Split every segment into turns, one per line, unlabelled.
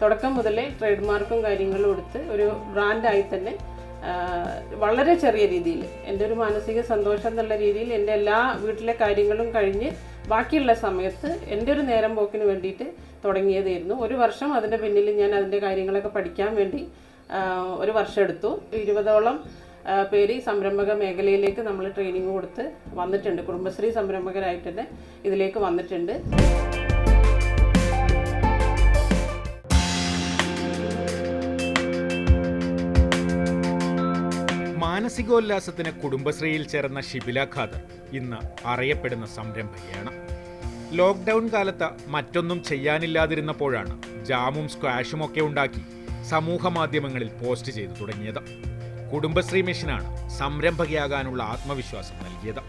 തുടക്കം മുതലേ ട്രേഡ് മാർക്കും കാര്യങ്ങളും എടുത്ത് ഒരു ബ്രാൻഡായി തന്നെ വളരെ ചെറിയ രീതിയിൽ എന്റെ ഒരു മാനസിക സന്തോഷം എന്നുള്ള രീതിയിൽ എന്റെ എല്ലാ വീട്ടിലെ കാര്യങ്ങളും കഴിഞ്ഞ് ബാക്കിയുള്ള സമയത്ത് എന്റെ ഒരു നേരം പോക്കിന് വേണ്ടിയിട്ട് തുടങ്ങിയതായിരുന്നു. ഒരു വർഷം അതിന്റെ പിന്നിൽ ഞാൻ അതിന്റെ കാര്യങ്ങളൊക്കെ പഠിക്കാൻ വേണ്ടി ഒരു വർഷം എടുത്തു. ഇരുപതോളം പേര് ഈ സംരംഭക മേഖലയിലേക്ക് നമ്മൾ ട്രെയിനിങ് കൊടുത്ത് വന്നിട്ടുണ്ട്. കുടുംബശ്രീ സംരംഭകരായിട്ട് തന്നെ ഇതിലേക്ക് വന്നിട്ടുണ്ട്.
മാനസികോല്ലാസത്തിന് കുടുംബശ്രീയിൽ ചേർന്ന ഷിബില ഖാദർ ഇന്ന് അറിയപ്പെടുന്ന സംരംഭകയാണ്. ലോക്ക്ഡൗൺ കാലത്ത് മറ്റൊന്നും ചെയ്യാനില്ലാതിരുന്നപ്പോഴാണ് ജാമും സ്ക്വാഷും ഒക്കെ ഉണ്ടാക്കി സമൂഹ മാധ്യമങ്ങളിൽ പോസ്റ്റ് ചെയ്തു തുടങ്ങിയത്. കുടുംബശ്രീ മിഷനാണ് സംരംഭകയാകാനുള്ള ആത്മവിശ്വാസം നൽകിയത്.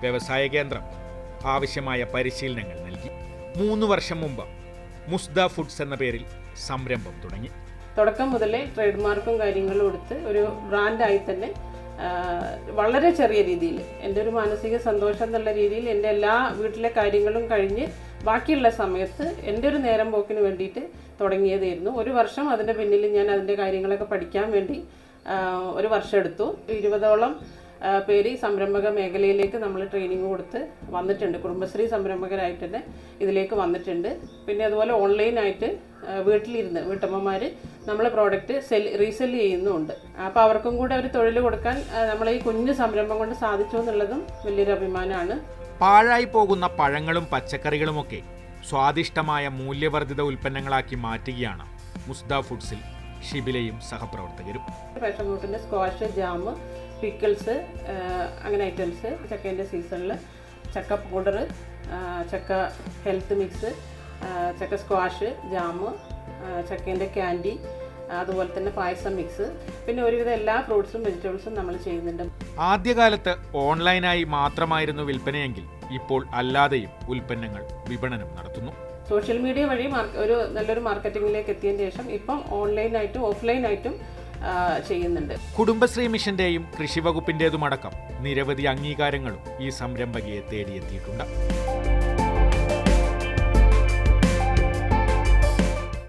വ്യവസായ കേന്ദ്രം ആവശ്യമായ പരിശീലനങ്ങൾ നൽകി. മൂന്ന് വർഷം മുമ്പ് മുസ്ദ ഫുഡ്സ് എന്ന പേരിൽ സംരംഭം തുടങ്ങി.
തുടക്കം മുതലേ ട്രേഡ് മാർക്കും കാര്യങ്ങളും എടുത്ത് ഒരു ബ്രാൻഡായി തന്നെ വളരെ ചെറിയ രീതിയിൽ എന്റെ ഒരു മാനസിക സന്തോഷം എന്നുള്ള രീതിയിൽ എന്റെ എല്ലാ വീട്ടിലെ കാര്യങ്ങളും കഴിഞ്ഞ് ബാക്കിയുള്ള സമയത്ത് എന്റെ ഒരു നേരം പോക്കിന് വേണ്ടിയിട്ട് തുടങ്ങിയതായിരുന്നു. ഒരു വർഷം അതിന്റെ പിന്നിൽ ഞാൻ അതിന്റെ കാര്യങ്ങളൊക്കെ പഠിക്കാൻ വേണ്ടി ഒരു വർഷം എടുത്തു. ഇരുപതോളം പേര് സംരംഭക മേഖലയിലേക്ക് നമ്മൾ ട്രെയിനിങ് കൊടുത്ത് വന്നിട്ടുണ്ട്. കുടുംബശ്രീ സംരംഭകരായിട്ട് തന്നെ ഇതിലേക്ക് വന്നിട്ടുണ്ട്. പിന്നെ അതുപോലെ ഓൺലൈനായിട്ട് വീട്ടിലിരുന്ന് വീട്ടമ്മമാർ നമ്മളെ പ്രോഡക്റ്റ് സെൽ റീസെൽ ചെയ്യുന്നുമുണ്ട് അപ്പോൾ അവർക്കും കൂടെ ഒരു തൊഴിൽ കൊടുക്കാൻ നമ്മളെ ഈ കുഞ്ഞു സംരംഭം കൊണ്ട് സാധിച്ചു എന്നുള്ളതും വലിയൊരു അഭിമാനമാണ്.
പാഴായി പോകുന്ന പഴങ്ങളും പച്ചക്കറികളുമൊക്കെ സ്വാദിഷ്ടമായ മൂല്യവർദ്ധിത ഉൽപ്പന്നങ്ങളാക്കി മാറ്റുകയാണ് മുസ്ദ ഫുഡ്സിൽ. ഷിബിലയും സഹപ്രവർത്തകരും.
പാഷൻ ഫ്രൂട്ടിന്റെ സ്ക്വാഷ് ജാം പിക്കിൾസ് അങ്ങനെ ഐറ്റംസ് ചക്കേന്റെ സീസണിൽ ചക്ക പൗഡർ ചക്ക ഹെൽത്ത് മിക്സ് ചക്ക സ്ക്വാഷ് ജാം ചക്കേന്റെ ക്യാൻഡി അതുപോലെ തന്നെ പായസം മിക്സ് പിന്നെ ഒരുവിധം എല്ലാ ഫ്രൂട്ട്സും വെജിറ്റബിൾസും നമ്മൾ ചെയ്യുന്നുണ്ട്.
ആദ്യകാലത്ത് ഓൺലൈനായി മാത്രമായിരുന്നു വിൽപ്പനയെങ്കിൽ ഇപ്പോൾ അല്ലാതെയും ഉൽപ്പന്നങ്ങൾ വിപണനം നടത്തുന്നു.
സോഷ്യൽ മീഡിയ വഴി ഒരു നല്ലൊരു മാർക്കറ്റിംഗിലേക്ക് എത്തിയതിനു ശേഷം ഇപ്പം ഓൺലൈനായിട്ടും ഓഫ്ലൈനായിട്ടും ചെയ്യുന്നുണ്ട്.
കുടുംബശ്രീ മിഷന്റെയും കൃഷി വകുപ്പിന്റേതുമടക്കം നിരവധി അംഗീകാരങ്ങളും ഈ സംരംഭകയെ തേടിയെത്തിയിട്ടുണ്ട്.